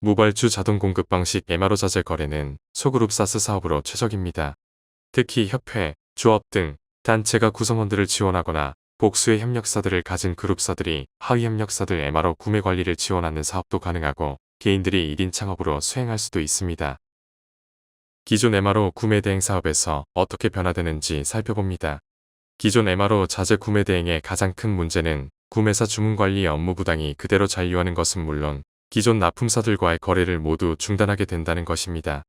무발주 자동 공급 방식 MRO 자재 거래는 소그룹 사스 사업으로 최적입니다. 특히 협회, 조업 등 단체가 구성원들을 지원하거나 복수의 협력사들을 가진 그룹사들이 하위 협력사들 MRO 구매 관리를 지원하는 사업도 가능하고 개인들이 1인 창업으로 수행할 수도 있습니다. 기존 MRO 구매 대행 사업에서 어떻게 변화되는지 살펴봅니다. 기존 MRO 자재 구매 대행의 가장 큰 문제는 구매사 주문 관리 업무 부당이 그대로 잔류하는 것은 물론 기존 납품사들과의 거래를 모두 중단하게 된다는 것입니다.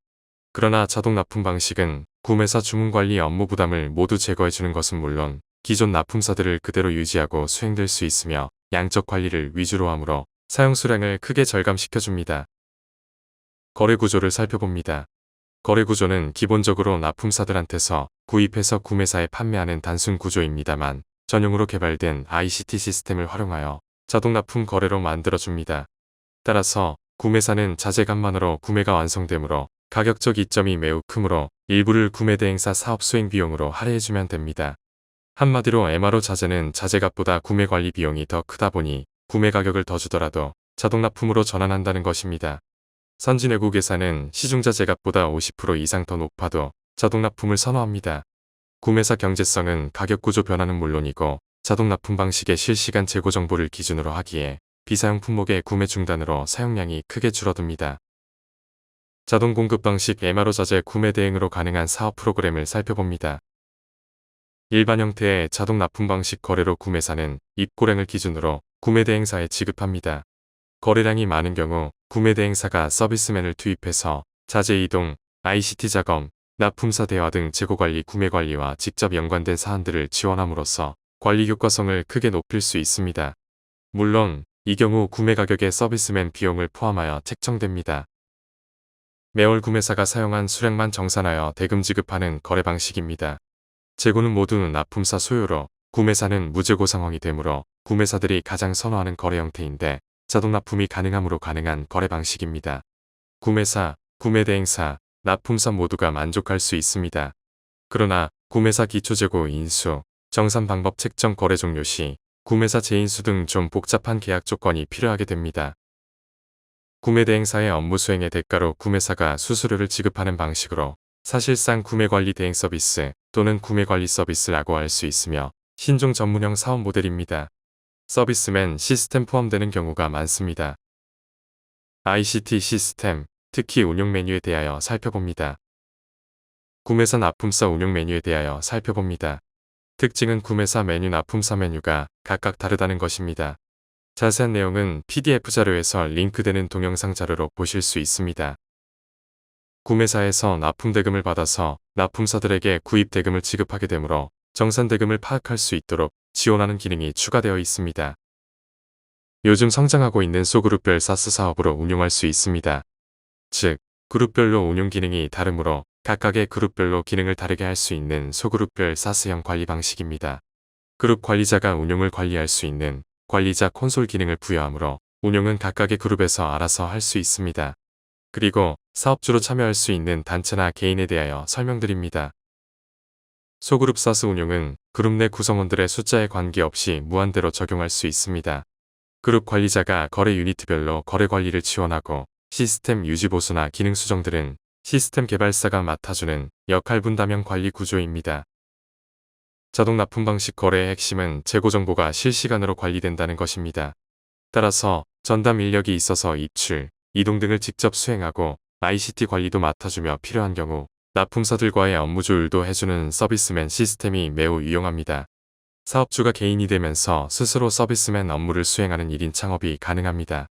그러나 자동 납품 방식은 구매사 주문 관리 업무 부담을 모두 제거해주는 것은 물론 기존 납품사들을 그대로 유지하고 수행될 수 있으며 양적 관리를 위주로 하므로 사용 수량을 크게 절감시켜줍니다. 거래 구조를 살펴봅니다. 거래 구조는 기본적으로 납품사들한테서 구입해서 구매사에 판매하는 단순 구조입니다만 전용으로 개발된 ICT 시스템을 활용하여 자동 납품 거래로 만들어줍니다. 따라서 구매사는 자재값만으로 구매가 완성되므로 가격적 이점이 매우 크므로 일부를 구매 대행사 사업 수행 비용으로 할애해주면 됩니다. 한마디로 MRO 자재는 자재값보다 구매 관리 비용이 더 크다 보니 구매 가격을 더 주더라도 자동 납품으로 전환한다는 것입니다. 선진 외국에서는 시중자 재값보다 50% 이상 더 높아도 자동 납품을 선호합니다. 구매사 경제성은 가격 구조 변화는 물론이고 자동 납품 방식의 실시간 재고 정보를 기준으로 하기에 비사용 품목의 구매 중단으로 사용량이 크게 줄어듭니다. 자동 공급 방식 MRO 자재 구매 대행으로 가능한 사업 프로그램을 살펴봅니다. 일반 형태의 자동 납품 방식 거래로 구매사는 입고량을 기준으로 구매 대행사에 지급합니다. 거래량이 많은 경우 구매 대행사가 서비스맨을 투입해서 자재 이동, ICT 작업, 납품사 대화 등 재고관리 구매 관리와 직접 연관된 사안들을 지원함으로써 관리 효과성을 크게 높일 수 있습니다. 물론 이 경우 구매 가격에 서비스맨 비용을 포함하여 책정됩니다. 매월 구매사가 사용한 수량만 정산하여 대금 지급하는 거래 방식입니다. 재고는 모두 납품사 소유로 구매사는 무재고 상황이 되므로 구매사들이 가장 선호하는 거래 형태인데 자동 납품이 가능함으로 가능한 거래 방식입니다. 구매사, 구매대행사, 납품사 모두가 만족할 수 있습니다. 그러나 구매사 기초재고 인수, 정산 방법 책정 거래 종료 시 구매사 재인수 등 좀 복잡한 계약 조건이 필요하게 됩니다. 구매대행사의 업무 수행의 대가로 구매사가 수수료를 지급하는 방식으로 사실상 구매관리 대행 서비스 또는 구매관리 서비스라고 할 수 있으며 신종 전문형 사업 모델입니다. 서비스맨 시스템 포함되는 경우가 많습니다. ICT 시스템, 특히 운용 메뉴에 대하여 살펴봅니다. 구매사 납품사 운용 메뉴에 대하여 살펴봅니다. 특징은 구매사 메뉴 납품사 메뉴가 각각 다르다는 것입니다. 자세한 내용은 PDF 자료에서 링크되는 동영상 자료로 보실 수 있습니다. 구매사에서 납품 대금을 받아서 납품사들에게 구입 대금을 지급하게 되므로 정산 대금을 파악할 수 있도록 지원하는 기능이 추가되어 있습니다. 요즘 성장하고 있는 소그룹별 사스 사업으로 운용할 수 있습니다. 즉, 그룹별로 운용 기능이 다르므로 각각의 그룹별로 기능을 다르게 할 수 있는 소그룹별 사스형 관리 방식입니다. 그룹 관리자가 운용을 관리할 수 있는 관리자 콘솔 기능을 부여하므로 운용은 각각의 그룹에서 알아서 할 수 있습니다. 그리고 사업주로 참여할 수 있는 단체나 개인에 대하여 설명드립니다. 소그룹 사스 운용은 그룹 내 구성원들의 숫자에 관계없이 무한대로 적용할 수 있습니다. 그룹 관리자가 거래 유니트별로 거래 관리를 지원하고 시스템 유지 보수나 기능 수정 들은 시스템 개발사가 맡아주는 역할 분담형 관리 구조입니다. 자동 납품 방식 거래의 핵심은 재고 정보가 실시간으로 관리된다는 것입니다. 따라서 전담 인력이 있어서 입출, 이동 등을 직접 수행하고 ICT 관리도 맡아주며 필요한 경우 납품사들과의 업무 조율도 해주는 서비스맨 시스템이 매우 유용합니다. 사업주가 개인이 되면서 스스로 서비스맨 업무를 수행하는 1인 창업이 가능합니다.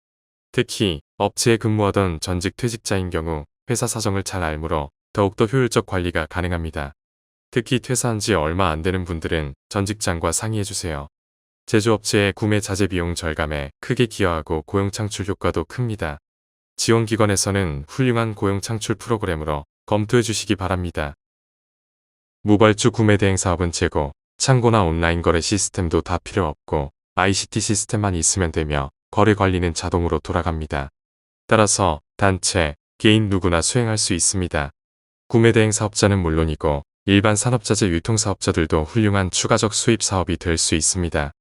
특히 업체에 근무하던 전직 퇴직자인 경우 회사 사정을 잘 알므로 더욱더 효율적 관리가 가능합니다. 특히 퇴사한 지 얼마 안 되는 분들은 전 직장과 상의해주세요. 제조업체의 구매 자재 비용 절감에 크게 기여하고 고용 창출 효과도 큽니다. 지원기관에서는 훌륭한 고용 창출 프로그램으로 검토해 주시기 바랍니다. 무발주 구매 대행 사업은 재고, 창고나 온라인 거래 시스템도 다 필요 없고 ICT 시스템만 있으면 되며 거래 관리는 자동으로 돌아갑니다. 따라서 단체, 개인 누구나 수행할 수 있습니다. 구매 대행 사업자는 물론이고 일반 산업자재 유통사업자들도 훌륭한 추가적 수입 사업이 될 수 있습니다.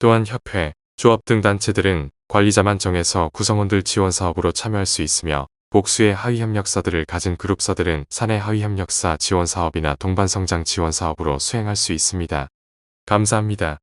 또한 협회, 조업 등 단체들은 관리자만 정해서 구성원들 지원 사업으로 참여할 수 있으며 복수의 하위 협력사들을 가진 그룹사들은 사내 하위 협력사 지원 사업이나 동반 성장 지원 사업으로 수행할 수 있습니다. 감사합니다.